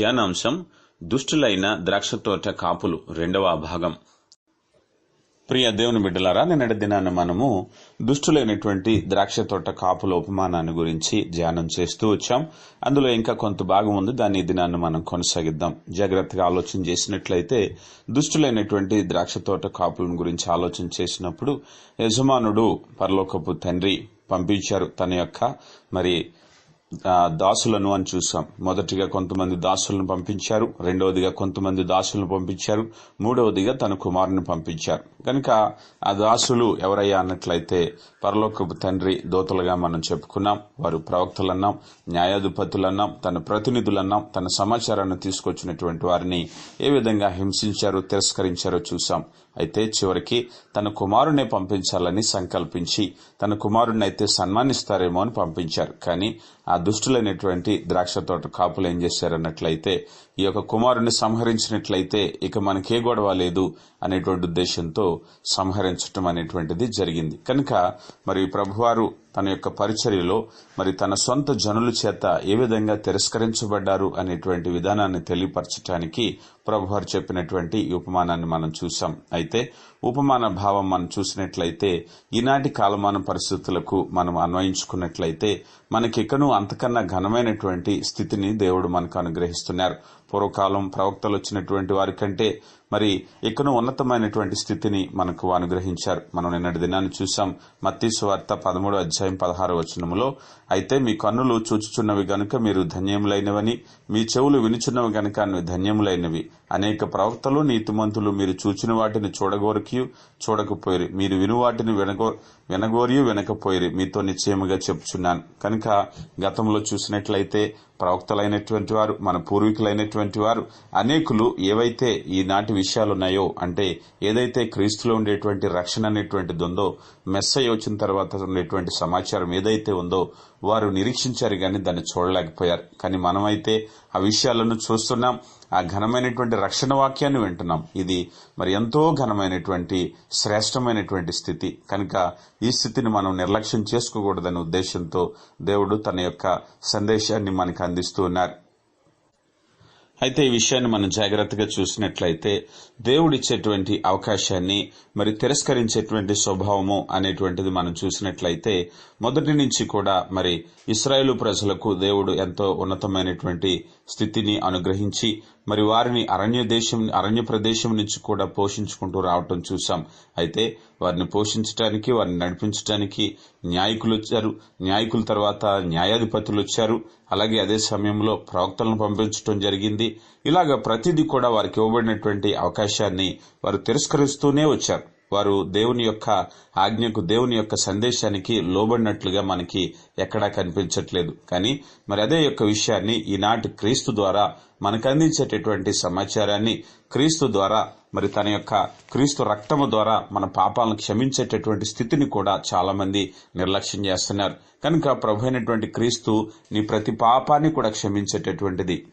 ధ్యానాంశం దుష్టులైన ద్రాక్షతోట కాపులు రెండవ భాగం. ప్రియ దేవుని బిడ్డలారా నిన్నటి దినాన మనము దుష్టులైనటువంటి ద్రాక్ష తోట కాపుల ఉపమానాన్ని గురించి ధ్యానం చేస్తూ వచ్చాం. అందులో ఇంకా కొంత భాగం ఉంది. దాన్ని దినాన్ని మనం కొనసాగిద్దాం. జాగ్రత్తగా ఆలోచన చేసినట్లయితే దుష్టులైనటువంటి ద్రాక్ష తోట కాపులను గురించి ఆలోచన చేసినప్పుడు యజమానుడు పరలోకపు తండ్రి పంపించారు తన యొక్క మరి దాసులను అని చూసాం. మొదటిగా కొంతమంది దాసులను పంపించారు రెండవదిగా కొంతమంది దాసులను పంపించారు మూడవదిగా తన కుమారుని పంపించారు. కనుక ఆ దాసులు ఎవరయ్యా అన్నట్లయితే పరలోకపు తండ్రి దోతలుగా మనం చెప్పుకున్నాం వారు ప్రవక్తలన్నాం న్యాయాధిపతులన్నాం తన ప్రతినిధులన్నాం తన సమాచారాన్ని తీసుకొచ్చినటువంటి వారిని ఏ విధంగా హింసించారో తిరస్కరించారో చూసాం. అయితే చివరికి తన కుమారునే పంపించాలని సంకల్పించి తన కుమారుడిని అయితే సన్మానిస్తారేమో అని పంపించారు. కానీ ఆ దుష్టులైనటువంటి ద్రాక్ష తోట కాపులు ఏం చేశారన్నట్లయితే ఈ యొక్క కుమారుని సంహరించినట్లయితే ఇక మనకే గొడవ లేదు అనేటువంటి ఉద్దేశంతో సంహరించటం అనేటువంటిది జరిగింది. కనుక మరి ప్రభువారు తన యొక్క పరిచర్యలో మరి తన సొంత జనుల చేత ఏ విధంగా తిరస్కరించబడ్డారు అనేటువంటి విధానాన్ని తెలియపరచటానికి ప్రభువారు చెప్పినటువంటి ఈ ఉపమానాన్ని మనం చూసాం అయితే ఉపమాన భావం మనం చూసినట్లయితే ఈనాటి కాలమాన పరిస్థితులకు మనం అన్వయించుకున్నట్లయితే మనకికను అంతకన్నా ఘనమైనటువంటి స్థితిని దేవుడు మనకు అనుగ్రహిస్తున్నారు. పూర్వకాలం ప్రవక్తలు వచ్చినటువంటి వారి కంటే మరి ఇకను ఉన్నతమైనటువంటి స్థితిని మనకు అనుగ్రహించారు మనం నిన్నటి దినాన్ని చూసాం మత్తీసు వార్త పదమూడు అధ్యాయం పదహారు వచనములో అయితే మీ కన్నులు చూచుచున్నవి గనుక మీరు ధన్యములైనవని మీ చెవులు వినుచున్నవి గనుక ధన్యములైనవి. అనేక ప్రవక్తలు నీతిమంతులు మీరు చూచిన వాటిని చూడగోరికి చూడకపోయిరి. మీరు విను వాటిని వినగో వినగోరియు వినకపోయిరి. మీతో నిశ్చయముగా చెప్పుచున్నాను. కనుక గతంలో చూసినట్లయితే ప్రవక్తలైనటువంటి వారు మన పూర్వీకులైనటువంటి వారు అనేకులు ఏవైతే ఈనాటి విషయాలున్నాయో అంటే ఏదైతే క్రీస్తులో ఉండేటువంటి రక్షణ అనేటువంటిది ఉందో మెస్సయ్య వచ్చిన తర్వాత ఉండేటువంటి సమాచారం ఏదైతే ఉందో వారు నిరీక్షించారు కానీ దాన్ని చూడలేకపోయారు. కానీ మనమైతే ఆ విషయాలను చూస్తున్నాం. ఆ ఘనమైనటువంటి రక్షణ వాక్యాన్ని వింటున్నాం. ఇది మరి ఎంతో ఘనమైనటువంటి శ్రేష్టమైనటువంటి స్థితి. కనుక ఈ స్థితిని మనం నిర్లక్ష్యం చేసుకోకూడదనే ఉద్దేశంతో దేవుడు తన యొక్క సందేశాన్ని మనకు అందిస్తూ ఉన్నారు. అయితే ఈ విషయాన్ని మనం జాగ్రత్తగా చూసినట్లయితే దేవుడిచ్చేటువంటి అవకాశాన్ని మరి తిరస్కరించేటువంటి స్వభావము అనేటువంటిది మనం చూసినట్లయితే మొదటి నుంచి కూడా మరి ఇస్రాయేలు ప్రజలకు దేవుడు ఎంతో ఉన్నతమైనటువంటి స్థితిని అనుగ్రహించి మరి వారిని అరణ్య దేశం అరణ్య ప్రదేశం నుంచి కూడా పోషించుకుంటూ రావటం చూసాం అయితే వారిని పోషించడానికి వారిని నడిపించడానికి న్యాయకులు వచ్చారు. న్యాయకుల తర్వాత న్యాయాధిపతులు వచ్చారు. అలాగే అదే సమయంలో ప్రవక్తలను పంపించడం జరిగింది. ఇలాగ ప్రతిదీ కూడా వారికి ఇవ్వబడినటువంటి అవకాశాన్ని వారు తిరస్కరిస్తూనే వచ్చారు. వారు దేవుని యొక్క ఆజ్ఞకు దేవుని యొక్క సందేశానికి లోబడినట్లుగా మనకి ఎక్కడా కనిపించట్లేదు. కానీ మరి అదే యొక్క విషయాన్ని ఈనాటి క్రీస్తు ద్వారా మనకు అందించేటటువంటి సమాచారాన్ని క్రీస్తు ద్వారా మరి తన యొక్క క్రీస్తు రక్తము ద్వారా మన పాపాలను క్షమించేటటువంటి స్థితిని కూడా చాలా మంది నిర్లక్ష్యం చేస్తున్నారు. కనుక ప్రభు అయినటువంటి క్రీస్తు నీ ప్రతి పాపాన్ని కూడా క్షమించేటటువంటిది.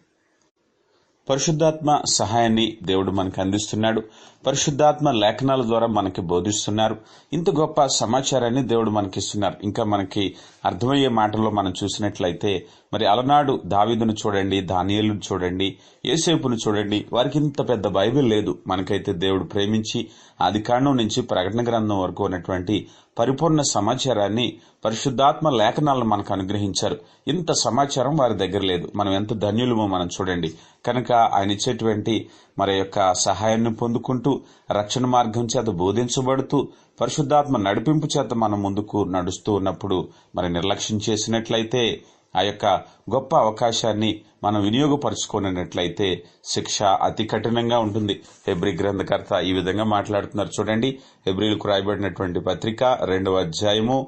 పరిశుద్ధాత్మ సహాయాన్ని దేవుడు మనకు అందిస్తున్నాడు. పరిశుద్ధాత్మ లేఖనాల ద్వారా మనకి బోధిస్తున్నారు. ఇంత గొప్ప సమాచారాన్ని దేవుడు మనకిస్తున్నారు. ఇంకా మనకి అర్థమయ్యే మాటల్లో మనం చూసినట్లయితే మరి అలనాడు దావీదును చూడండి ధాన్యాలను చూడండి ఏసేపును చూడండి వారికి ఇంత పెద్ద బైబిల్ లేదు. మనకైతే దేవుడు ప్రేమించి ఆది కాండం నుంచి ప్రకటన గ్రంథం వరకు ఉన్నటువంటి పరిపూర్ణ సమాచారాన్ని పరిశుద్ధాత్మ లేఖనాలను మనకు అనుగ్రహించారు. ఇంత సమాచారం వారి దగ్గర లేదు. మనం ఎంత ధన్యులమో మనం చూడండి. కనుక ఆయన ఇచ్చేటువంటి మరి యొక్క సహాయాన్ని పొందుకుంటూ రక్షణ మార్గం చేత బోధించబడుతూ పరిశుద్ధాత్మ నడిపింపు చేత మనం ముందుకు నడుస్తూ ఉన్నప్పుడు మరి నిర్లక్ష్యం చేసినట్లయితే ఆ యొక్క గొప్ప అవకాశాన్ని మనం వినియోగపరుచుకున్నట్లయితే శిక్ష అతి కఠినంగా ఉంటుంది. హెబ్రి గ్రంథకర్త ఈ విధంగా మాట్లాడుతున్నారు. చూడండి హెబ్రిలకు రాయబడినటువంటి పత్రిక రెండవ అధ్యాయము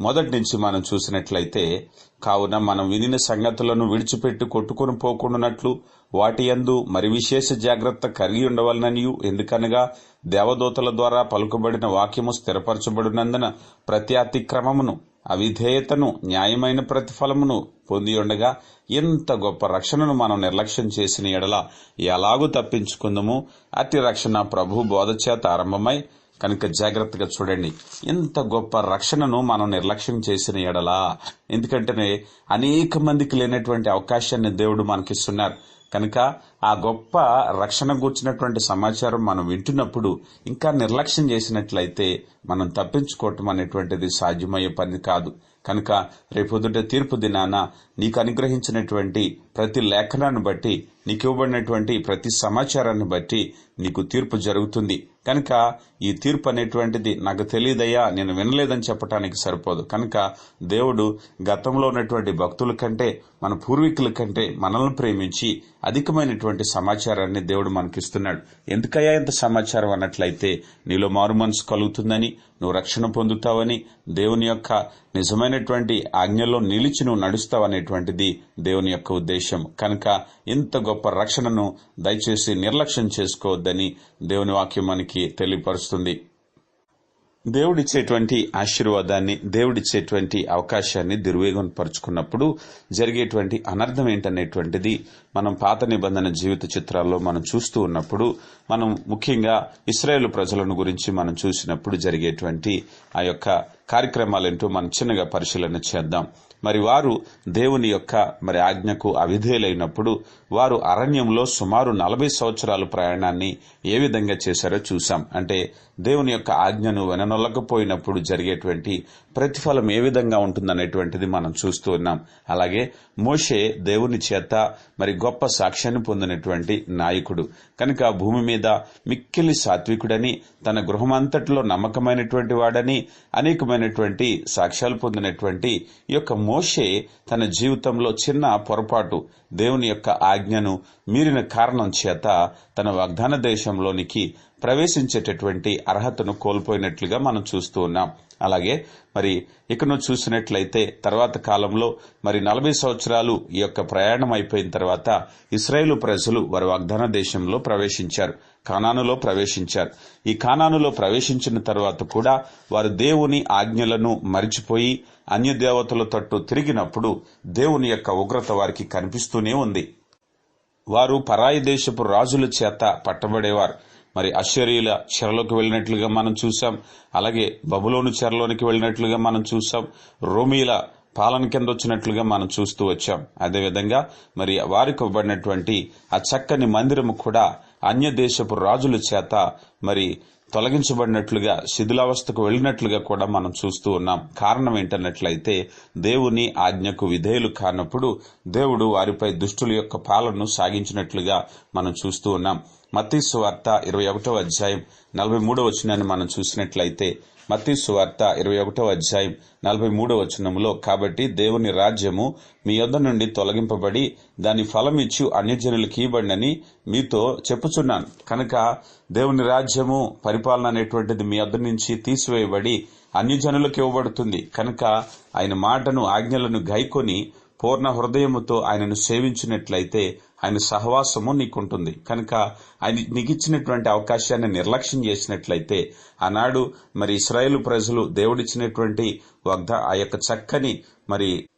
మొదటి నుంచి మనం చూసినట్లయితే కావున మనం వినిన సంగతులను విడిచిపెట్టి కొట్టుకుని పోకుండానట్లు వాటి యందు మరి విశేష జాగ్రత్త కలిగి ఉండవలననియు. ఎందుకనగా దేవదూతల ద్వారా పలుకబడిన వాక్యము స్థిరపరచబడినందున ప్రతి అతిక్రమమును అవిధేయతను న్యాయమైన ప్రతిఫలమును పొంది ఉండగా ఇంత గొప్ప రక్షణను మనం నిర్లక్ష్యం చేసిన ఎడల ఎలాగూ తప్పించుకుందము? అతి రక్షణ ప్రభు బోధ చేత ఆరంభమై కనుక జాగ్రత్తగా చూడండి. ఇంత గొప్ప రక్షణను మనం నిర్లక్ష్యం చేసిన ఎడలా. ఎందుకంటేనే అనేక మందికి లేనటువంటి అవకాశాన్ని దేవుడు మనకిస్తున్నారు. కనుక ఆ గొప్ప రక్షణ గూర్చినటువంటి సమాచారం మనం వింటున్నప్పుడు ఇంకా నిర్లక్ష్యం చేసినట్లయితే మనం తప్పించుకోవటం అనేటువంటిది సాధ్యమయ్యే పని కాదు. కనుక రేపొద్దుట తీర్పు దినాన నీకు అనుగ్రహించినటువంటి ప్రతి లేఖనాన్ని బట్టి నీకు ఇవ్వబడినటువంటి ప్రతి సమాచారాన్ని బట్టి నీకు తీర్పు జరుగుతుంది. కనుక ఈ తీర్పు అనేటువంటిది నాకు తెలియదయ్యా నేను వినలేదని చెప్పడానికి సరిపోదు. కనుక దేవుడు గతంలో ఉన్నటువంటి భక్తుల కంటే మన పూర్వీకుల కంటే మనల్ని ప్రేమించి అధికమైనటువంటి సమాచారాన్ని దేవుడు మనకిస్తున్నాడు. ఎందుకయ్యా ఇంత సమాచారం అన్నట్లయితే నీలో మారు మనసు కలుగుతుందని నువ్వు రక్షణ పొందుతావని దేవుని యొక్క నిజమైనటువంటి ఆజ్ఞలో నిలిచి నువ్వు నడుస్తావు అనేటువంటిది దేవుని యొక్క ఉద్దేశం కనుక ఇంత గొప్ప రక్షణను దయచేసి నిర్లక్ష్యం చేసుకోవద్దని దేవుని వాక్యం మనకి తెలియపరుస్తుంది. దేవుడిచ్చేటువంటి ఆశీర్వాదాన్ని దేవుడిచ్చేటువంటి అవకాశాన్ని దుర్వేగం పరుచుకున్నప్పుడు జరిగేటువంటి అనర్థం ఏంటనేటువంటిది మనం పాత నిబంధన జీవిత చిత్రాల్లో మనం చూస్తూ ఉన్నప్పుడు మనం ముఖ్యంగా ఇస్రాయేల్ ప్రజలను గురించి మనం చూసినప్పుడు జరిగేటువంటి ఆ యొక్క కార్యక్రమాలేంటో మనం చిన్నగా పరిశీలన చేద్దాం. మరి వారు దేవుని యొక్క మరి ఆజ్ఞకు అవిధేలైనప్పుడు వారు అరణ్యంలో సుమారు నలభై సంవత్సరాల ప్రయాణాన్ని ఏ విధంగా చేశారో చూశాం. అంటే దేవుని యొక్క ఆజ్ఞను వెననొల్లకపోయినప్పుడు జరిగేటువంటి ప్రతిఫలం ఏ విధంగా ఉంటుందనేటువంటిది మనం చూస్తూ ఉన్నాం. అలాగే మోషే దేవుని చేత మరి గొప్ప సాక్ష్యాన్ని పొందినటువంటి నాయకుడు. కనుక భూమి మీద మిక్కిలి సాత్వికుడని తన గృహమంతటిలో నమ్మకమైనటువంటి వాడని అనేకమైనటువంటి సాక్ష్యాలు పొందినటువంటి ఈ యొక్క మోషే తన జీవితంలో చిన్న పొరపాటు దేవుని యొక్క ఆజ్ఞను మీరిన కారణం చేత తన వాగ్దాన దేశంలోనికి ప్రవేశించేటటువంటి అర్హతను కోల్పోయినట్లుగా మనం చూస్తూ ఉన్నాం. అలాగే మరి ఇక నువ్వు చూసినట్లయితే తర్వాత కాలంలో మరి నలభై సంవత్సరాలు ఈ యొక్క ప్రయాణం అయిపోయిన తర్వాత ఇస్రాయేలు ప్రజలు వారి వాగ్దాన దేశంలో ప్రవేశించారు. కానానులో ప్రవేశించారు. ఈ కానానులో ప్రవేశించిన తర్వాత కూడా వారు దేవుని ఆజ్ఞలను మరిచిపోయి అన్య దేవతల తట్టు తిరిగినప్పుడు దేవుని యొక్క ఉగ్రత వారికి కనిపిస్తూనే ఉంది. వారు పరాయి దేశపు రాజుల చేత పట్టబడేవారు. మరి అశ్వరీయుల చెరలోకి వెళ్ళినట్లుగా మనం చూసాం అలాగే బబులోను చెరలోనికి వెళ్ళినట్లుగా మనం చూసాం రోమీల పాలన కింద వచ్చినట్లుగా మనం చూస్తూ వచ్చాం. అదేవిధంగా మరి వారికి ఇవ్వబడినటువంటి ఆ చక్కని మందిరము కూడా అన్య దేశపు రాజుల చేత మరి తొలగించబడినట్లుగా శిథిలావస్థకు వెళ్ళినట్లుగా కూడా మనం చూస్తూ ఉన్నాం. కారణం ఏంటన్నట్లయితే దేవుని ఆజ్ఞకు విధేయులు కానప్పుడు దేవుడు వారిపై దుష్టుల యొక్క పాలనను సాగించినట్లుగా మనం చూస్తూ ఉన్నాం. మత్తీసు వార్త ఇరవై ఒకటో అధ్యాయం నలభై మూడో వచనాన్ని మనం చూసినట్లయితే మత్తీసు వార్త ఇరవై ఒకటో అధ్యాయం నలభై మూడో వచనంలో కాబట్టి దేవుని రాజ్యము మీ యొద్ద నుండి తొలగింపబడి దాని ఫలమిచ్చు అన్యజనులకు ఇవ్వండి మీతో చెప్పుచున్నాను. కనుక దేవుని రాజ్యము పరిపాలన అనేటువంటిది మీ యొద్ద నుంచి తీసివేయబడి అన్యజనులకు ఇవ్వబడుతుంది. కనుక ఆయన మాటను ఆజ్ఞలను గైకొని పూర్ణ హృదయముతో ఆయనను సేవించినట్లయితే ఆయన సహవాసము నీకుంటుంది. కనుక ఆయన నీకిచ్చినటువంటి అవకాశాన్ని నిర్లక్ష్యం చేసినట్లయితే ఆనాడు మరి ఇస్రాయేల్ ప్రజలు దేవుడిచ్చినటువంటి వగ్ద ఆ యొక్క చక్కని మరి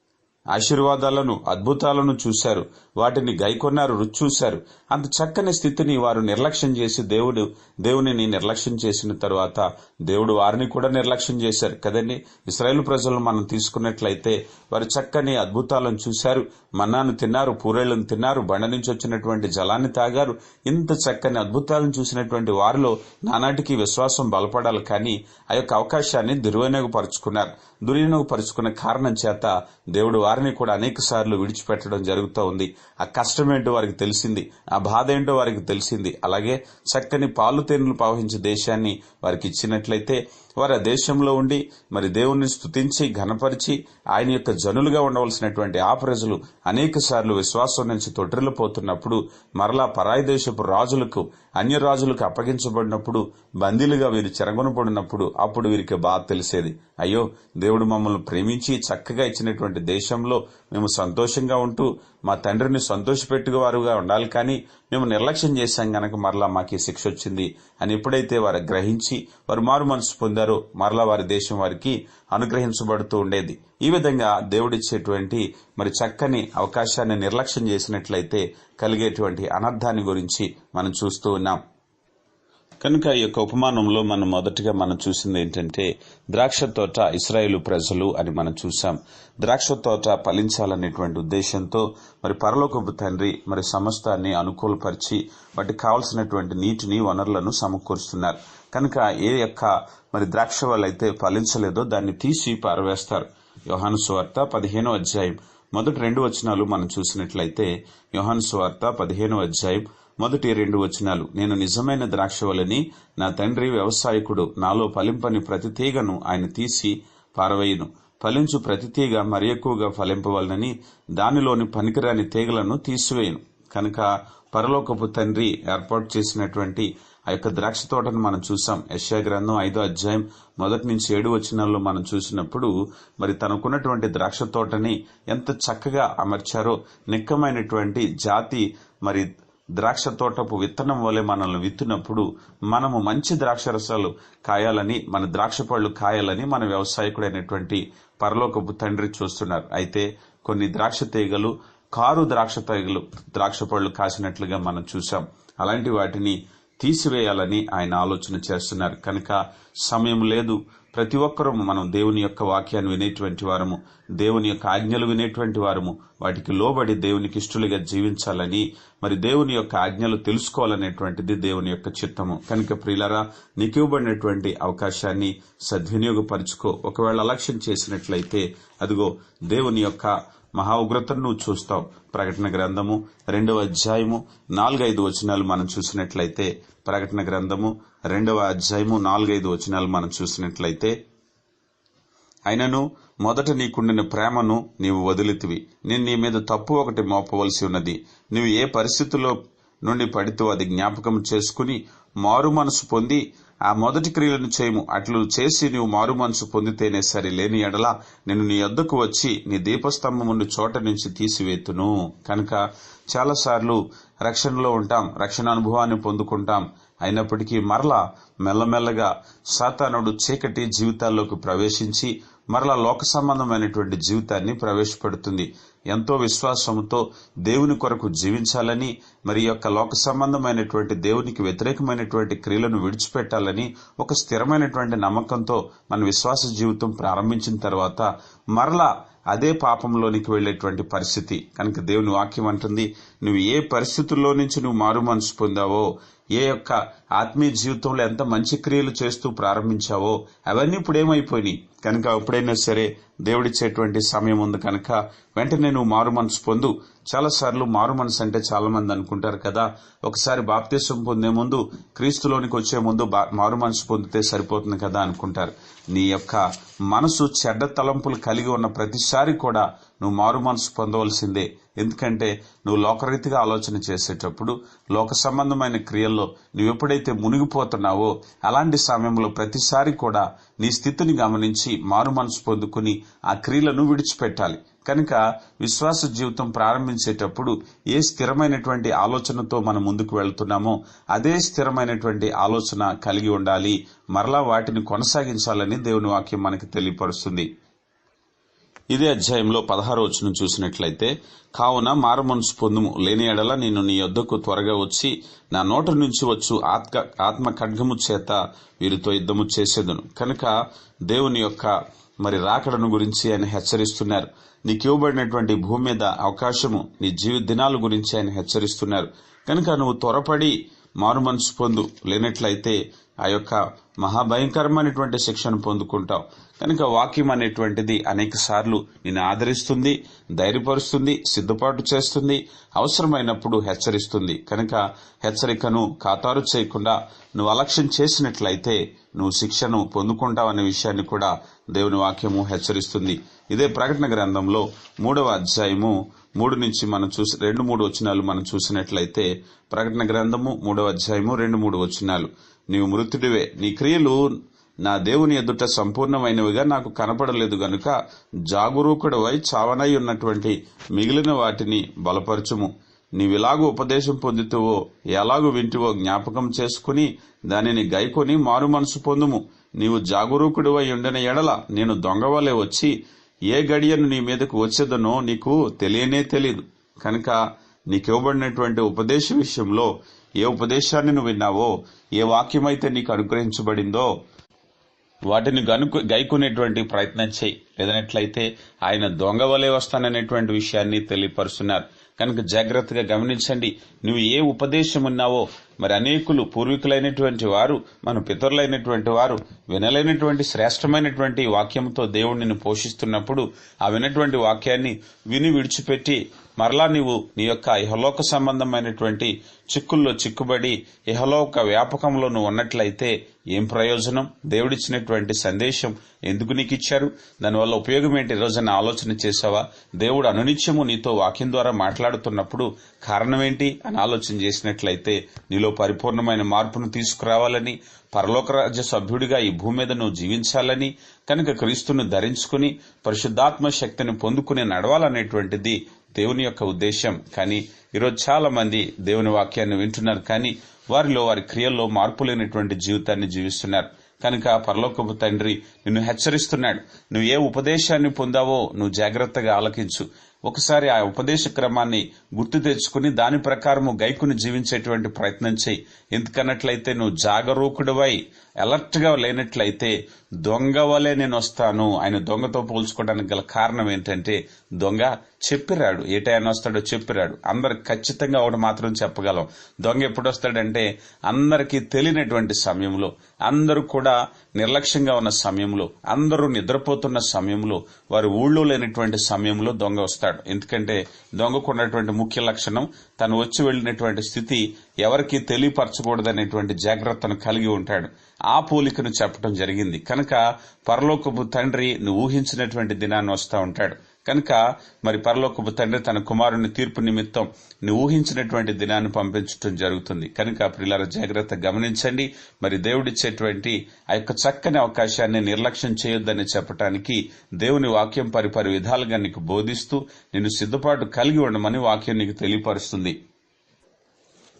ఆశీర్వాదాలను అద్భుతాలను చూశారు. వాటిని గైకొన్నారు రుచి చూశారు అంత చక్కని స్థితిని వారు నిర్లక్ష్యం చేసి దేవుడు దేవునిని నిర్లక్ష్యం చేసిన తరువాత దేవుడు వారిని కూడా నిర్లక్ష్యం చేశారు. కదండి? ఇస్రాయేల్ ప్రజలను మనం తీసుకున్నట్లయితే వారు చక్కని అద్భుతాలను చూశారు. మన్నాను తిన్నారు పూరేళ్ళను తిన్నారు బండ నుంచి వచ్చినటువంటి జలాన్ని తాగారు. ఇంత చక్కని అద్భుతాలను చూసినటువంటి వారిలో నానాటికి విశ్వాసం బలపడాలి కానీ ఆ యొక్క అవకాశాన్ని దుర్వినియోగపరుచుకున్నారు. దుర్వినియోగపరుచుకున్న కారణం చేత దేవుడు వారిని కూడా అనేక సార్లు విడిచిపెట్టడం జరుగుతూ ఉంది. ఆ కష్టం ఏంటో వారికి తెలిసింది ఆ బాధ ఏంటో వారికి తెలిసింది. అలాగే చక్కని పాలు తేనెలు ప్రవహించే దేశాన్ని వారికి ఇచ్చినట్లయితే వారు ఆ దేశంలో ఉండి మరి దేవుణ్ణి స్థుతించి ఘనపరిచి ఆయన యొక్క జనులుగా ఉండవలసినటువంటి ఆ ప్రజలు అనేక సార్లు విశ్వాసం నుంచి తొట్టిల్లిపోతున్నప్పుడు మరలా పరాయి దేశపు రాజులకు అన్య రాజులకు అప్పగించబడినప్పుడు బందీలుగా వీరు చెరగొనబడినప్పుడు అప్పుడు వీరికి బాధ తెలిసేది. అయ్యో దేవుడు మమ్మల్ని ప్రేమించి చక్కగా ఇచ్చినటువంటి దేశంలో మేము సంతోషంగా ఉంటూ మా తండ్రిని సంతోషపెట్టువారుగా ఉండాలి కానీ మేము నిర్లక్ష్యం చేశాం గనక మరలా మాకు ఈ శిక్ష వచ్చింది అని ఎప్పుడైతే వారు గ్రహించి వారు మారు మనసు పొందారో మరలా వారి దేశం వారికి అనుగ్రహించబడుతూ ఉండేది. ఈ విధంగా దేవుడిచ్చేటువంటి మరి చక్కని అవకాశాన్ని నిర్లక్ష్యం చేసినట్లయితే కలిగేటువంటి అనర్థాన్ని గురించి మనం చూస్తూ ఉన్నాం. కనుక ఈ యొక్క ఉపమానంలో మనం మొదటిగా మనం చూసింది ఏంటంటే ద్రాక్ష తోట ఇస్రాయేలు ప్రజలు అని మనం చూసాం ద్రాక్ష తోట ఫలించాలనేటువంటి ఉద్దేశంతో మరి పరలోకపు తండ్రి మరి సమస్తాన్ని అనుకూలపరిచి వాటికి కావలసినటువంటి నీటిని వనరులను సమకూరుస్తున్నారు. కనుక ఏ యొక్క మరి ద్రాక్ష వాళ్ళైతే ఫలించలేదో దాన్ని తీసి పారవేస్తారు. యోహాను సువార్త పదిహేనో అధ్యాయం. మొదటి రెండు వచనాలు మనం చూసినట్లయితే యోహాను సువార్త పదిహేనో అధ్యాయం మొదటి రెండు వచనాలు. నేను నిజమైన ద్రాక్షవలని నా తండ్రి వ్యవసాయకుడు నాలో ఫలింపని ప్రతి తీగను ఆయన తీసి పారవేయును. ఫలించు ప్రతి తీగ మరి ఎక్కువగా ఫలింపవలనని దానిలోని పనికిరాని తీగలను తీసివేయను. కనుక పరలోకపు తండ్రి ఏర్పాటు చేసినటువంటి ఆ యొక్క ద్రాక్ష తోటను మనం చూసాం. యశ్యా గ్రంథం ఐదో అధ్యాయం మొదటి నుంచి ఏడు వచనాల్లో మనం చూసినప్పుడు మరి తనకున్నటువంటి ద్రాక్ష తోటని ఎంత చక్కగా అమర్చారో నిక్కమైనటువంటి జాతి మరి ద్రాక్ష తోటపు విత్తనం వలె మనల్ని విత్తినప్పుడు మనము మంచి ద్రాక్ష రసాలు కాయాలని మన ద్రాక్ష పళ్ళు కాయాలని మన వ్యవసాయకుడైనటువంటి పరలోకపు తండ్రి చూస్తున్నారు. అయితే కొన్ని ద్రాక్ష తీగలు కారు ద్రాక్ష తీగలు ద్రాక్ష పళ్ళు కాసినట్లుగా మనం చూసాం అలాంటి వాటిని తీసివేయాలని ఆయన ఆలోచన చేస్తున్నారు. కనుక సమయం లేదు. ప్రతి ఒక్కరూ మనం దేవుని యొక్క వాక్యాన్ని వినేటువంటి వారము దేవుని యొక్క ఆజ్ఞలు వినేటువంటి వారము వాటికి లోబడి దేవునికి ఇష్టలుగా జీవించాలని మరి దేవుని యొక్క ఆజ్ఞలు తెలుసుకోవాలనేటువంటిది దేవుని యొక్క చిత్తము. కనుక ప్రియులరా నీకు ఇవ్వబడినటువంటి అవకాశాన్ని సద్వినియోగపరుచుకో. ఒకవేళ అలక్ష్యం చేసినట్లయితే అదిగో దేవుని యొక్క మహా ఉగ్రతను నువ్వు చూస్తావు. ప్రకటన గ్రంథము రెండవ అధ్యాయము నాలుగైదు వచనాలు మనం చూసినట్లయితే ప్రకటన గ్రంథము రెండవ అధ్యాయము నాలుగైదు వచనాలు మనం చూసినట్లయితే అయినను మొదట నీకుండిన ప్రేమను నీవు వదిలితివి. నేను నీ మీద తప్పు ఒకటి మోపవలసి ఉన్నది. నీవు ఏ పరిస్థితుల్లో నుండి పడితో అది జ్ఞాపకం చేసుకుని మారు మనసు పొంది ఆ మొదటి క్రియలను చేయము. అట్లు చేసి నీవు మారు మనసు పొందితేనే సరి లేని ఎడల నేను నీ వద్దకు వచ్చి నీ దీపస్తంభముండి చోట నుంచి తీసివేతును. కనుక చాలాసార్లు రక్షణలో ఉంటాం రక్షణ అనుభవాన్ని పొందుకుంటాం. అయినప్పటికీ మరలా మెల్లమెల్లగా సాతానుడు చీకటి జీవితాల్లోకి ప్రవేశించి మరలా లోక సంబంధమైనటువంటి జీవితాన్ని ప్రవేశపెడుతుంది. ఎంతో విశ్వాసంతో దేవుని కొరకు జీవించాలని మరి యొక్క లోక సంబంధమైనటువంటి దేవునికి వ్యతిరేకమైనటువంటి క్రియలను విడిచిపెట్టాలని ఒక స్థిరమైనటువంటి నమ్మకంతో మన విశ్వాస జీవితం ప్రారంభించిన తర్వాత మరలా అదే పాపంలోనికి వెళ్ళేటువంటి పరిస్థితి. కనుక దేవుని వాక్యం అంటుంది నువ్వు ఏ పరిస్థితుల్లో నుంచి నువ్వు మారు మనసు పొందావో ఏ యొక్క ఆత్మీయ జీవితంలో ఎంత మంచి క్రియలు చేస్తూ ప్రారంభించావో అవన్నీ ఇప్పుడు ఏమైపోయినాయి కనుక ఎప్పుడైనా సరే దేవుడిచ్చేటువంటి సమయం ఉంది కనుక వెంటనే నువ్వు మారు మనసు పొందు. చాలాసార్లు మారు మనసు అంటే చాలా మంది అనుకుంటారు కదా ఒకసారి బాప్తీసం పొందే ముందు క్రీస్తులోనికి వచ్చే ముందు మారు మనసు పొందితే సరిపోతుంది కదా అనుకుంటారు. నీ యొక్క మనసు చెడ్డ తలంపులు కలిగి ఉన్న ప్రతిసారి కూడా నువ్వు మారు మనసు పొందవలసిందే. ఎందుకంటే నువ్వు లోకరీతిగా ఆలోచన చేసేటప్పుడు లోక సంబంధమైన క్రియల్లో నువ్వు ఎప్పుడైతే మునిగిపోతున్నావో అలాంటి సమయంలో ప్రతిసారి కూడా నీ స్థితిని గమనించి మారు మనసు పొందుకుని ఆ క్రియలను విడిచిపెట్టాలి. కనుక విశ్వాస జీవితం ప్రారంభించేటప్పుడు ఏ స్థిరమైనటువంటి ఆలోచనతో మనం ముందుకు వెళ్తున్నామో అదే స్థిరమైనటువంటి ఆలోచన కలిగి ఉండాలి. మరలా వాటిని కొనసాగించాలని దేవుని వాక్యం మనకి తెలియపరుస్తుంది. ఇదే అధ్యాయంలో పదహారు వచనం చూసినట్లయితే కావున మారమనసు పొందుము. లేని ఎడల నేను నీ యొద్దకు త్వరగా వచ్చి నా నోట నుంచి వచ్చు ఆత్మ ఆత్మ ఖడ్గము చేత వీరితో యుద్ధము చేసేదను. కనుక దేవుని యొక్క మరి రాకడను గురించి ఆయన హెచ్చరిస్తున్నారు. నీకు ఇవ్వబడినటువంటి భూమి మీద అవకాశము నీ జీవిత దినాల గురించి ఆయన హెచ్చరిస్తున్నారు. కనుక నువ్వు త్వరపడి మారు మనసు పొందు. లేనట్లయితే ఆ యొక్క మహాభయంకరమైనటువంటి శిక్షను పొందుకుంటావు. కనుక వాక్యం అనేటువంటిది అనేక సార్లు నిన్ను ఆదరిస్తుంది ధైర్యపరుస్తుంది సిద్ధపాటు చేస్తుంది అవసరమైనప్పుడు హెచ్చరిస్తుంది. కనుక హెచ్చరికను ఖాతారు చేయకుండా నువ్వు అలక్ష్యం చేసినట్లయితే నువ్వు శిక్షను పొందుకుంటావనే విషయాన్ని కూడా దేవుని వాక్యము హెచ్చరిస్తుంది. ఇదే ప్రకటన గ్రంథంలో మూడవ అధ్యాయము మూడు నుంచి మనం చూసి రెండు మూడు వచనాలు మనం చూసినట్లయితే ప్రకటన గ్రంథము మూడవ అధ్యాయము రెండు మూడు వచనాలు. నీవు మృతుడివే నీ క్రియలు నా దేవుని ఎదుట సంపూర్ణమైనవిగా నాకు కనపడలేదు గనుక జాగరూకుడవై చావనై ఉన్నటువంటి మిగిలిన వాటిని బలపరచుము. నీవిలాగు ఉపదేశం పొందుతువో ఎలాగు వింటివో జ్ఞాపకం చేసుకుని దానిని గైకొని మారు మనసు పొందుము. నీవు జాగరూకుడివై ఉండిన ఎడల నేను దొంగవలే వచ్చి ఏ గడియను నీ మీదకు వచ్చేదనో నీకు తెలియనే తెలియదు కనుక నీకివ్వబడినటువంటి ఉపదేశ విషయంలో ఏ ఉపదేశాన్ని నువ్వు విన్నావో ఏ వాక్యమైతే నీకు అనుగ్రహించబడిందో వాటిని గనుకు గైకునేటువంటి ప్రయత్నం చేయి. లేదనట్లయితే ఆయన దొంగ వలె వస్తాననేటువంటి విషయాన్ని తెలియపరుస్తున్నారు. కనుక జాగ్రత్తగా గమనించండి. నువ్వు ఏ ఉపదేశం ఉన్నావో మరి అనేకులు పూర్వీకులైనటువంటి వారు మన పితరులైనటువంటి వారు వినలేనటువంటి శ్రేష్టమైనటువంటి వాక్యంతో దేవుణ్ణిని పోషిస్తున్నప్పుడు ఆ వినటువంటి వాక్యాన్ని విని విడిచిపెట్టి మరలా నీవు నీ యొక్క ఇహలోక సంబంధమైనటువంటి చిక్కుల్లో చిక్కుబడి ఇహలోక వ్యాపకంలో నువ్వు ఉన్నట్లయితే ఏం ప్రయోజనం? దేవుడిచ్చినటువంటి సందేశం ఎందుకు నీకు ఇచ్చారు దానివల్ల ఉపయోగం ఏంటి రోజున ఆలోచన చేసావా? దేవుడు అనునిత్యము నీతో వాక్యం ద్వారా మాట్లాడుతున్నప్పుడు కారణం ఏంటి అని ఆలోచన చేసినట్లయితే నీలో పరిపూర్ణమైన మార్పును తీసుకురావాలని పరలోక రాజ్య సభ్యుడిగా ఈ భూమి మీద నువ్వు జీవించాలని కనుక క్రీస్తును ధరించుకుని పరిశుద్ధాత్మ శక్తిని పొందుకుని నడవాలనేటువంటిది దేవుని యొక్క ఉద్దేశం కానీ ఈరోజు చాలా మంది దేవుని వాక్యాన్ని వింటున్నారు. కానీ వారిలో వారి క్రియల్లో మార్పు లేనటువంటి జీవితాన్ని జీవిస్తున్నారు. కనుక పరలోకపు తండ్రి నిన్ను హెచ్చరిస్తున్నాడు. నువ్వు ఏ ఉపదేశాన్ని పొందావో నువ్వు జాగ్రత్తగా ఆలకించు. ఒకసారి ఆ ఉపదేశ క్రమాన్ని గుర్తు తెచ్చుకుని దాని ప్రకారము గైకుని జీవించేటువంటి ప్రయత్నం చేయి. ఎందుకన్నట్లయితే నువ్వు జాగరూకుడివై అలర్ట్గా లేనట్లయితే దొంగ వలె నేను వస్తాను ఆయన దొంగతో పోల్చుకోవడానికి గల కారణం ఏంటంటే దొంగ చెప్పిరాడు. ఏ టైం వస్తాడో చెప్పిరాడు. అందరికి ఖచ్చితంగా ఒకటి మాత్రం చెప్పగలం. దొంగ ఎప్పుడు వస్తాడంటే అందరికీ తెలియనటువంటి సమయంలో అందరూ కూడా నిర్లక్ష్యంగా ఉన్న సమయంలో అందరూ నిద్రపోతున్న సమయంలో వారి ఊళ్ళో లేనటువంటి సమయంలో దొంగ వస్తాడు. ఎందుకంటే దొంగకున్నటువంటి ముఖ్య లక్షణం తను వచ్చి వెళ్ళినటువంటి స్థితి ఎవరికి తెలియపరచకూడదనేటువంటి జాగ్రత్తను కలిగి ఉంటాడు. ఆ పోలికను చెప్పడం జరిగింది. కనుక పరలోకపు తండ్రి నువ్వు ఊహించినటువంటి దినాన్ని వస్తా ఉంటాడు. కనుక మరి పరలోకపు తండ్రి తన కుమారుని తీర్పు నిమిత్తం నువ్వు ఊహించినటువంటి దినాన్ని పంపించడం జరుగుతుంది. కనుక ప్రియులార జాగ్రత్త గమనించండి. మరి దేవుడిచ్చేటువంటి ఆ యొక్క చక్కని అవకాశాన్ని నిర్లక్ష్యం చేయొద్దని చెప్పడానికి దేవుని వాక్యం పరిపరి విధాలుగా నీకు బోధిస్తూ నిన్ను సిద్ధపాటు కలిగి ఉండమని వాక్యం నీకు తెలియపరుస్తుంది.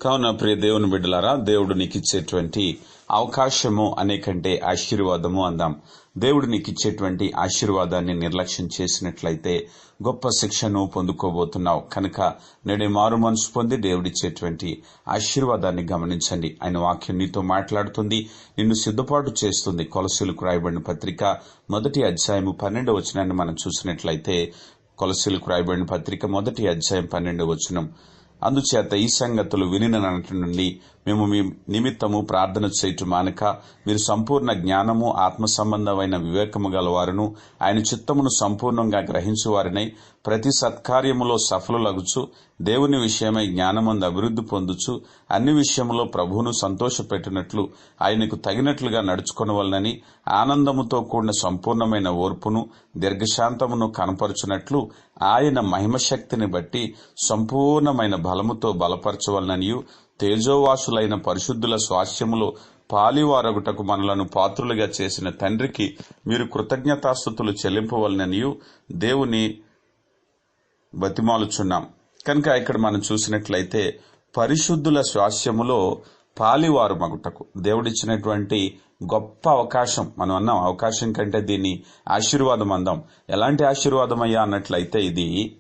కావున ప్రియ దేవుని బిడ్డలారా దేవుడు నీకు ఇచ్చేటువంటి అవకాశము అనే కంటే ఆశీర్వాదము అందాం. దేవుడు నీకు ఇచ్చేటువంటి ఆశీర్వాదాన్ని నిర్లక్ష్యం చేసినట్లయితే గొప్ప శిక్షను పొందుకోబోతున్నావు. కనుక నేడే మారు మనసు పొంది దేవుడిచ్చేటువంటి ఆశీర్వాదాన్ని గమనించండి. ఆయన వాక్యం నీతో మాట్లాడుతుంది నిన్ను సిద్ధపాటు చేస్తుంది. కొలసీలకు రాయబడిన పత్రిక మొదటి అధ్యాయము పన్నెండవ వచనాన్ని మనం చూసినట్లయితే కొలసీలకు రాయబడిన పత్రిక మొదటి అధ్యాయం పన్నెండవ వచనం. అందుచేత ఈ సంగతులు వినిన నుండి మేము మీ నిమిత్తము ప్రార్థన చేయటం మానక మీరు సంపూర్ణ జ్ఞానము ఆత్మ సంబంధమైన వివేకము గలవారును ఆయన చిత్తమును సంపూర్ణంగా గ్రహించువారినై ప్రతి సత్కార్యములో సఫలులగుచు దేవుని విషయమై జ్ఞానమందు అభివృద్ధి పొందుచు అన్ని విషయములో ప్రభువును సంతోషపెట్టినట్లు ఆయనకు తగినట్లుగా నడుచుకొనవలనని ఆనందముతో కూడిన సంపూర్ణమైన ఓర్పును దీర్ఘశాంతమును కనపరుచున్నట్లు ఆయన మహిమశక్తిని బట్టి సంపూర్ణమైన బలముతో బలపరచవలననియు తేజోవాసులైన పరిశుద్ధుల స్వాస్యములో పాలివారగుటకు మనలను పాత్రులుగా చేసిన తండ్రికి మీరు కృతజ్ఞతాస్థుతులు చెల్లింపవలననియు దేవుని బతిమాలుచున్నాం. కనుక ఇక్కడ మనం చూసినట్లయితే పరిశుద్ధుల స్వాస్యములో పాలివారు మగుటకు దేవుడిచ్చినటువంటి గొప్ప అవకాశం. మనం అన్నాం అవకాశం కంటే దీన్ని ఆశీర్వాదం అందాం. ఎలాంటి ఆశీర్వాదం అయ్యా అన్నట్లయితే ఇది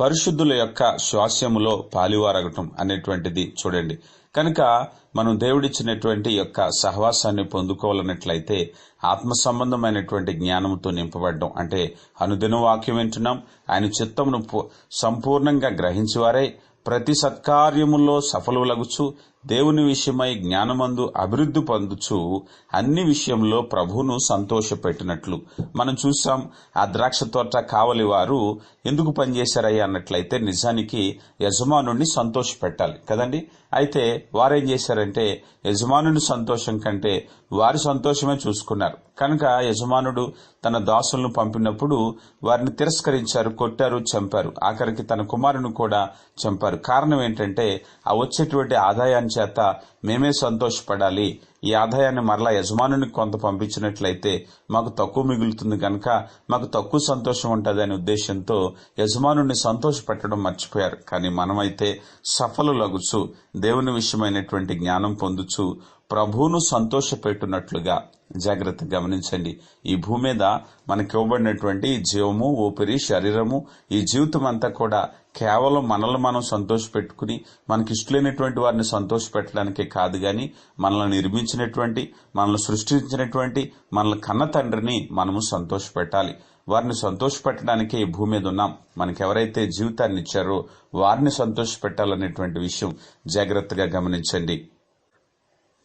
పరిశుద్ధుల యొక్క శ్వాస్యములో పాలివారగటం అనేటువంటిది చూడండి. కనుక మనం దేవుడిచ్చినటువంటి యొక్క సహవాసాన్ని పొందుకోవాలన్నట్లయితే ఆత్మ సంబంధమైనటువంటి జ్ఞానంతో నింపబడడం అంటే అనుదిన వాక్యం వింటున్నాం. ఆయన చిత్తమును సంపూర్ణంగా గ్రహించేవారే. ప్రతి సత్కార్యములో సఫలులగుచు దేవుని విషయమై జ్ఞానమందు అభివృద్ధి పొందుచు అన్ని విషయంలో ప్రభువును సంతోషపెట్టినట్లు. మనం చూసాం ఆ ద్రాక్ష తోట కావలి వారు ఎందుకు పనిచేశారయ్యా అన్నట్లయితే నిజానికి యజమానుడిని సంతోషపెట్టాలి కదండి? అయితే వారేం చేశారంటే యజమానుని సంతోషం కంటే వారి సంతోషమే చూసుకున్నారు. కనుక యజమానుడు తన దాసులను పంపినప్పుడు వారిని తిరస్కరించారు కొట్టారు చంపారు. ఆఖరికి తన కుమారుని కూడా చంపారు. కారణం ఏంటంటే ఆ వచ్చేటువంటి ఆదాయాన్ని చేత మేమే సంతోషపడాలి. ఈ ఆదాయాన్ని మరలా యజమానునికి కొంత పంపించినట్లయితే మాకు తక్కువ మిగులుతుంది కనుక మాకు తక్కువ సంతోషం ఉంటుంది అనే ఉద్దేశంతో యజమానుని సంతోషపెట్టడం మర్చిపోయారు. కానీ మనమైతే సఫలు లగుచు దేవుని విషయమైనటువంటి జ్ఞానం పొందుచు ప్రభువును సంతోషపెట్టునట్లుగా జాగ్రత్త గమనించండి. ఈ భూమి మీద మనకి ఇవ్వబడినటువంటి జీవము ఊపిరి శరీరము ఈ జీవితం అంతా కూడా కేవలం మనల్ని మనం సంతోషపెట్టుకుని మనకి ఇష్టమైనటువంటి వారిని సంతోషపెట్టడానికే కాదు గాని మనల్ని నిర్మించినటువంటి మనల్ని సృష్టించినటువంటి మనల్ని కన్న తండ్రిని మనము సంతోషపెట్టాలి. వారిని సంతోషపెట్టడానికే ఈ భూమి మీద ఉన్నాం. మనకెవరైతే జీవితాన్ని ఇచ్చారో వారిని సంతోషపెట్టాలనేటువంటి విషయం జాగ్రత్తగా గమనించండి.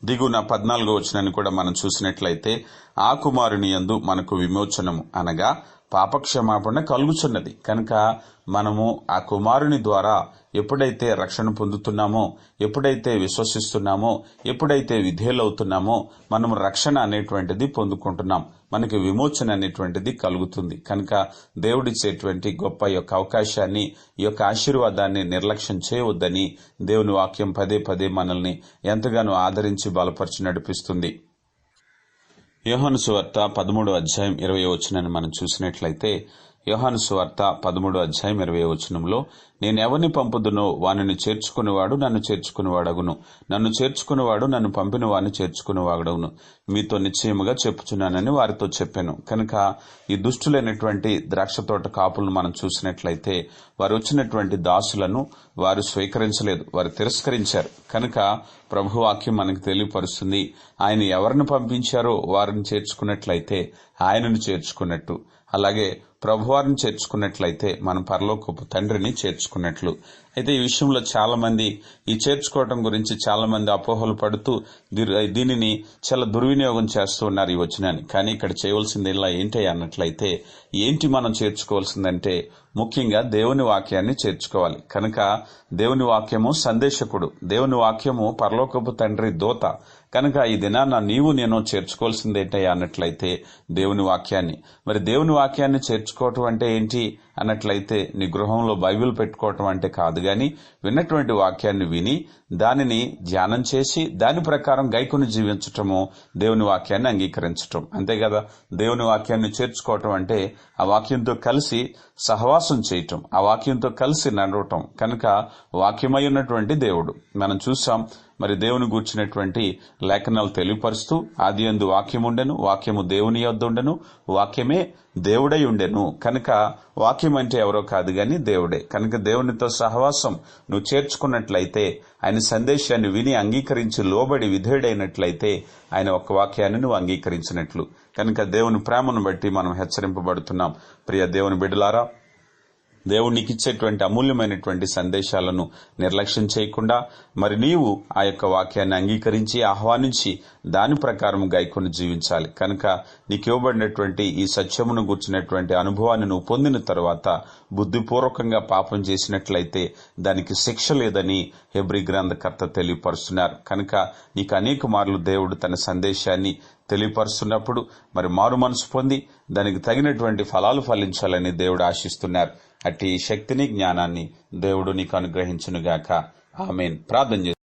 దిగున పద్నాలుగో వచనాన్ని కూడా మనం చూసినట్లయితే ఆ కుమారుని యందు మనకు విమోచనము అనగా పాపక్షమాపణ కలుగుచున్నది. కనుక మనము ఆ కుమారుని ద్వారా ఎప్పుడైతే రక్షణ పొందుతున్నామో ఎప్పుడైతే విశ్వసిస్తున్నామో ఎప్పుడైతే విధేయులవుతున్నామో మనము రక్షణ అనేటువంటిది పొందుకుంటున్నాం. మనకి విమోచన అనేటువంటిది కలుగుతుంది. కనుక దేవుడిచ్చేటువంటి గొప్ప యొక్క అవకాశాన్ని ఈ యొక్క ఆశీర్వాదాన్ని నిర్లక్ష్యం చేయవద్దని దేవుని వాక్యం పదే పదే మనల్ని ఎంతగానో ఆదరించి బలపరిచి నడిపిస్తుంది. యోహాను సువార్త పదమూడు అధ్యాయం ఇరవై వచ్చినని మనం చూసినట్లయితే యోహాను సువార్త పదమూడు అధ్యాయం ఇరవై వచనంలో నేను ఎవరిని పంపుదునో వానిని చేర్చుకునేవాడు నన్ను చేర్చుకునేవాడగును. నన్ను చేర్చుకునేవాడు నన్ను పంపిన వాడిని చేర్చుకునేవాడగును. మీతో నిశ్చయముగా చెప్పుచున్నానని వారితో చెప్పాను. కనుక ఈ దుష్టులైనటువంటి ద్రాక్ష తోట కాపులను మనం చూసినట్లయితే వారు వచ్చినటువంటి దాసులను వారు స్వీకరించలేదు వారు తిరస్కరించారు. కనుక ప్రభువాక్యం మనకు తెలియపరుస్తుంది ఆయన ఎవరిని పంపించారో వారిని చేర్చుకున్నట్లయితే ఆయనను చేర్చుకున్నట్టు. అలాగే ప్రభువారిని చేర్చుకున్నట్లయితే మనం పరలోకపు తండ్రిని చేర్చుకున్నట్లు. అయితే ఈ విషయంలో చాలా మంది ఈ చేర్చుకోవటం గురించి చాలా మంది అపోహలు పడుతూ దీనిని చాలా దుర్వినియోగం చేస్తూ ఉన్నారు ఈ వచనాన్ని. కానీ ఇక్కడ చేయవలసింది ఇలా ఏంటి అన్నట్లయితే ఏంటి మనం చేర్చుకోవాల్సిందంటే ముఖ్యంగా దేవుని వాక్యాన్ని చేర్చుకోవాలి. కనుక దేవుని వాక్యము సందేశకుడు. దేవుని వాక్యము పరలోకపు తండ్రి దోత. కనుక ఈ దినాన నీవు నేను చేర్చుకోవాల్సింది ఏంటయ్యా అన్నట్లయితే దేవుని వాక్యాన్ని. మరి దేవుని వాక్యాన్ని చేర్చుకోవటం అంటే ఏంటి అన్నట్లయితే నీ గృహంలో బైబిల్ పెట్టుకోవటం అంటే కాదు గాని విన్నటువంటి వాక్యాన్ని విని దానిని ధ్యానం చేసి దాని ప్రకారం గైకుని జీవించటము దేవుని వాక్యాన్ని అంగీకరించటం. అంతే కదా? దేవుని వాక్యాన్ని చేర్చుకోవటం అంటే ఆ వాక్యంతో కలిసి సహవాసం చేయటం ఆ వాక్యంతో కలిసి నడవటం కనుక వాక్యమై ఉన్నటువంటి దేవుడు. మనం చూసాం మరి దేవుని గూర్చినటువంటి లేఖనాలు తెలియపరుస్తూ ఆది ఎందు వాక్యం ఉండెను వాక్యము దేవుని యొద్ద ఉండెను వాక్యమే దేవుడై ఉండెను. కనుక వాక్యం అంటే ఎవరో కాదు గాని దేవుడే. కనుక దేవునితో సహవాసం నువ్వు చేర్చుకున్నట్లయితే ఆయన సందేశాన్ని విని అంగీకరించి లోబడి విధేయుడైనట్లయితే ఆయన ఒక వాక్యాన్ని నువ్వు అంగీకరించినట్లు. కనుక దేవుని ప్రేమను బట్టి మనం హెచ్చరింపబడుతున్నాం. ప్రియ దేవుని బిడ్డలారా దేవుడు నీకు ఇచ్చేటువంటి అమూల్యమైనటువంటి సందేశాలను నిర్లక్ష్యం చేయకుండా మరి నీవు ఆ యొక్క వాక్యాన్ని అంగీకరించి ఆహ్వానించి దాని ప్రకారం గైకొని జీవించాలి. కనుక నీకు ఇవ్వబడినటువంటి ఈ సత్యమును గుర్చినటువంటి అనుభవాన్ని నువ్వు పొందిన తర్వాత బుద్ధిపూర్వకంగా పాపం చేసినట్లయితే దానికి శిక్ష లేదని హెబ్రి గ్రంథకర్త తెలియపరుస్తున్నారు. కనుక నీకు అనేక మార్లు దేవుడు తన సందేశాన్ని తెలియపరుస్తున్నప్పుడు మరి మారు మనసు పొంది దానికి తగినటువంటి ఫలాలు ఫలించాలని దేవుడు ఆశిస్తున్నారు. అట్టి శక్తిని జ్ఞానాన్ని దేవుడు నీకు అనుగ్రహించునుగాక. ఆమెన్. ప్రార్థన చేసి